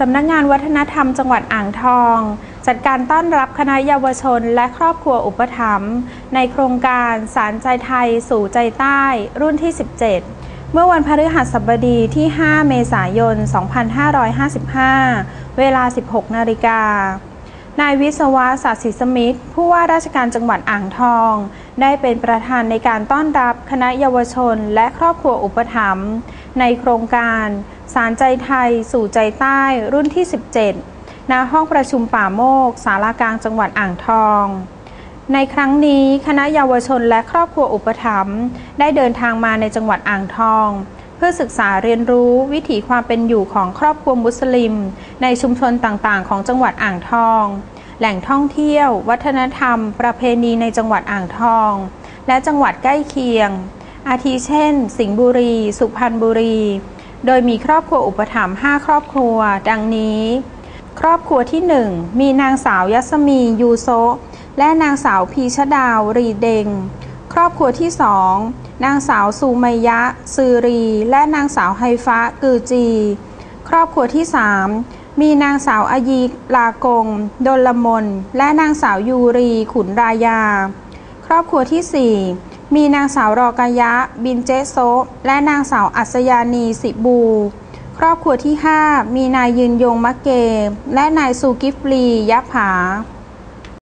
สำนักงานวัฒนธรรมจังหวัดอ่างทอง จัดการต้อนรับคณะเยาวชนและครอบครัวอุปถัมภ์ในโครงการสารใจไทย สู่ใจใต้ รุ่นที่ 17 เมื่อวันพฤหัสบดีที่ 5 เมษายน 2555 เวลา 16 นาฬิกานายวิศวะศาสิสมิทธิ์ผู้ว่าราชการจังหวัดอ่างทอง ได้เป็นประธานในการต้อนรับคณะเยาวชนและครอบครัวอุปถัมภ์ในโครงการ สารใจไทย สู่ใจใต้รุ่นที่ 17 ณ ห้องประชุมป่าโมก สารากลางจังหวัดอ่างทอง ในครั้งนี้คณะเยาวชนและครอบครัวอุปถัมภ์ได้เดินทางมาในจังหวัดอ่างทอง เพื่อศึกษาเรียนรู้วิถีความเป็นอยู่ของครอบครัวมุสลิม ในชุมชนต่างๆ ของจังหวัดอ่างทอง แหล่งท่องเที่ยว วัฒนธรรม ประเพณีในจังหวัดอ่างทอง และจังหวัดใกล้เคียง อาทิเช่น สิงห์บุรี สุพรรณบุรี โดยมีครอบครัวอุปถัมภ์5ครอบครัว ดังนี้ ครอบครัวที่ 1 มีนางสาวยัสมียูโซและนางสาวพีชดาวรีเดง ครอบครัวที่ 2 นางสาวซูมัยยะซือรี และนางสาวไฮฟ้ากือจี ครอบครัวที่ 3 มีนางสาวอายีลากงดลมน และนางสาวยูรีขุนรายา ครอบครัวที่ 4 มีนางสาวรอกายะ บินเจโซและนางสาวอัศยานีสิบู ครอบครัวที่ 5 มีนายยืนยงมะเก และนายซูกิฟลียะผา